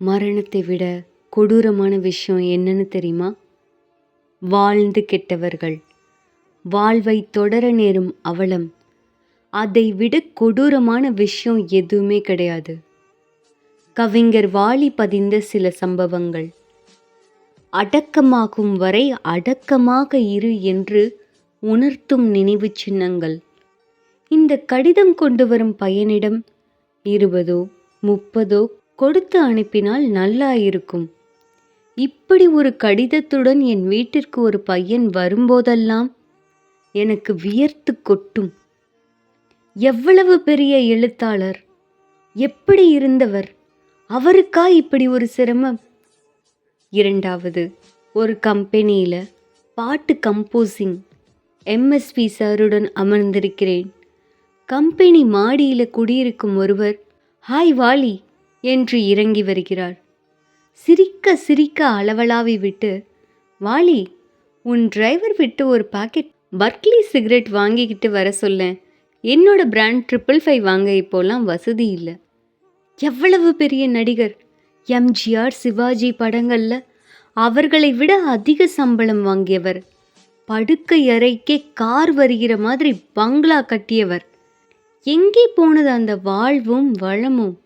மரணத்தை விட கொடூரமான விஷயம் என்னன்னு தெரியுமா? வாழ்ந்து கெட்டவர்கள். வாழ்வை தொடர நேரும் அவலம். அதை விட கொடூரமான விஷயம் எதுவுமே கிடையாது. கவிஞர் வாலி பதிந்த சில சம்பவங்கள். அடக்கமாகும் வரை அடக்கமாக இரு என்று உணர்த்தும் நினைவு சின்னங்கள். இந்த கடிதம் கொண்டு வரும் பையனிடம் இருபதோ முப்பதோ கொடுத்து அனுப்பினால் நல்லா இருக்கும் இப்படி ஒரு கடிதத்துடன் என் வீட்டிற்கு ஒரு பையன் வரும்போதெல்லாம் எனக்கு வியர்த்து கொட்டும். எவ்வளவு பெரிய எழுத்தாளர் எப்படி இருந்தவர் அவருக்கா இப்படி ஒரு சிரமம்? இரண்டாவது ஒரு கம்பெனியில் பாட்டு கம்போசிங் எம்எஸ்பி சாருடன் அமர்ந்திருக்கிறேன். கம்பெனி மாடியில் குடியிருக்கும் ஒருவர் ஹாய் வாலி என்று இறங்கி வருகிறார் சிரிக்க சிரிக்க அளவலாவி விட்டு வாலி உன் டிரைவர் விட்டு ஒரு பாக்கெட் பர்க்லி சிகரெட் வாங்கிக்கிட்டு வர சொல்லேன் என்னோட பிராண்ட் ட்ரிபிள் ஃபைவ் வாங்க இப்போலாம் வசதி இல்லை. எவ்வளவு பெரிய நடிகர். எம்ஜிஆர் சிவாஜி படங்களில் அவர்களை விட அதிக சம்பளம் வாங்கியவர். படுக்கை அறைக்கே கார் வருகிற மாதிரி பங்களா கட்டியவர். எங்கே போனது அந்த வாழ்வும் வளமும்?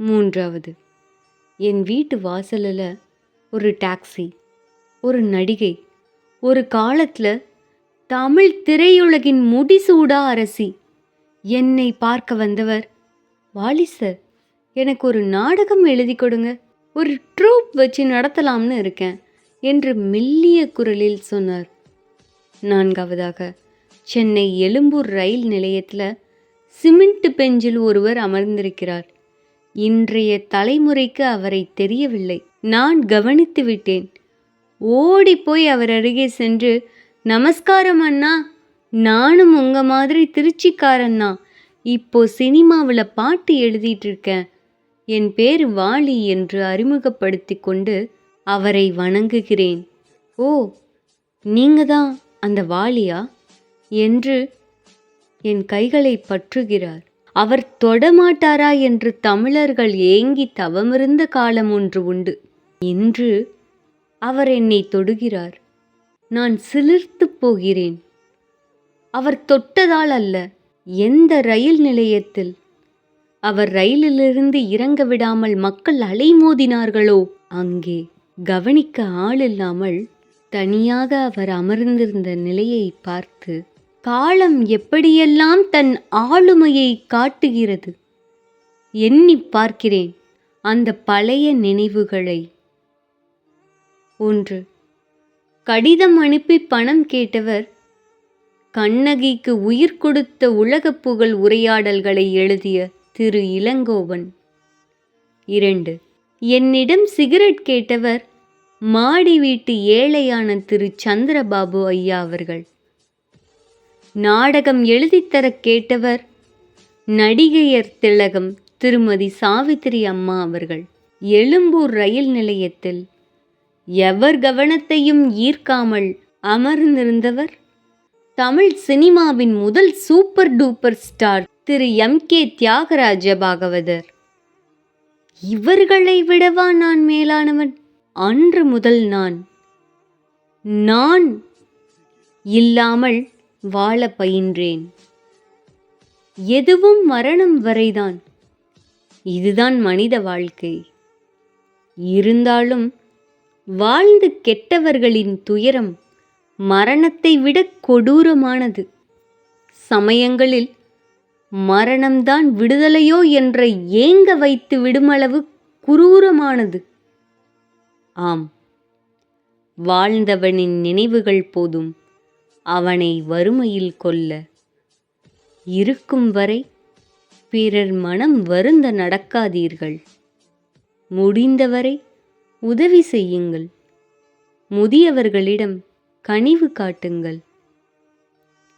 மூன்றாவது. என் வீட்டு வாசலில் ஒரு டாக்ஸி ஒரு நடிகை ஒரு காலத்தில் தமிழ் திரையுலகின் முடிசூடா அரசி. என்னை பார்க்க வந்தவர் வாலி சார். எனக்கு ஒரு நாடகம் எழுதி கொடுங்க ஒரு ட்ரூப் வச்சு நடத்தலாம்னு இருக்கேன் என்று மெல்லிய குரலில் சொன்னார். நான்காவதாக சென்னை எழும்பூர் ரயில் நிலையத்தில் சிமெண்ட் பெஞ்சில் ஒருவர் அமர்ந்திருக்கிறார். இன்றைய தலைமுறைக்கு அவரை தெரியவில்லை. நான் கவனித்து விட்டேன். ஓடி போய் அவர் அருகே சென்று நமஸ்காரம் அண்ணா நானும் உங்க மாதிரி திருச்சிக்காரன் இப்போ சினிமாவில் பாட்டு எழுதிட்டு இருக்கேன். என் பேர் வாலி என்று அறிமுகப்படுத்தி கொண்டு அவரை வணங்குகிறேன். ஓ நீங்க தான் அந்த வாலியா? என்று என் கைகளை பற்றுகிறார். அவர் தொடமாட்டாரா என்று தமிழர்கள் ஏங்கி தவமிருந்த காலம் ஒன்று உண்டு. இன்று அவர் என்னை தொடுகிறார். நான் சிலிர்த்து போகிறேன். அவர் தொட்டதால் அல்ல எந்த ரயில் நிலையத்தில்? அவர் ரயிலிலிருந்து இறங்க விடாமல் மக்கள் அலைமோதினார்களோ? அங்கே கவனிக்க ஆள் இல்லாமல் தனியாக அவர் அமர்ந்திருந்த நிலையை பார்த்து காலம் எப்படியெல்லாம் தன் ஆளுமையை காட்டுகிறது? எண்ணி பார்க்கிறேன் அந்த பழைய நினைவுகளை. ஒன்று கடிதம் அனுப்பி பணம் கேட்டவர் கண்ணகிக்கு உயிர் கொடுத்த உலகப் புகழ் உரையாடல்களை எழுதிய திரு இளங்கோவன். இரண்டு என்னிடம் சிகரெட் கேட்டவர் மாடி வீட்டு ஏழையான திரு சந்திரபாபு ஐயா அவர்கள். நாடகம் எழுதித்தர கேட்டவர் நடிகையர் திலகம் திருமதி சாவித்திரி அம்மா அவர்கள். எழும்பூர் ரயில் நிலையத்தில் எவர் கவனத்தையும் ஈர்க்காமல் அமர்ந்திருந்தவர் தமிழ் சினிமாவின் முதல் சூப்பர் டூப்பர் ஸ்டார் திரு எம். கே. தியாகராஜ பாகவதர். இவர்களை விடவா நான் மேலானவன்? அன்று முதல் நான். நான் இல்லாமல் வாழ பயின்றேன். எதுவும் மரணம் வரைதான். இதுதான் மனித வாழ்க்கை. இருந்தாலும் வாழ்ந்து கெட்டவர்களின் துயரம் மரணத்தை விட கொடூரமானது. சமயங்களில் மரணம்தான் விடுதலையோ என்ற ஏங்க வைத்து விடுமளவு குரூரமானது. ஆம் வாழ்ந்தவனின் நினைவுகள் போதும். அவனை வறுமையில் கொல்ல. இருக்கும் வரை பிறர் மனம் வருந்த நடக்காதீர்கள். முடிந்தவரை உதவி செய்யுங்கள். முதியவர்களிடம் கனிவு காட்டுங்கள்.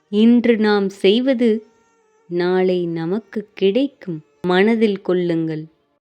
இன்று நாம் செய்வது நாளை நமக்கு கிடைக்கும் மனதில் கொள்ளுங்கள்.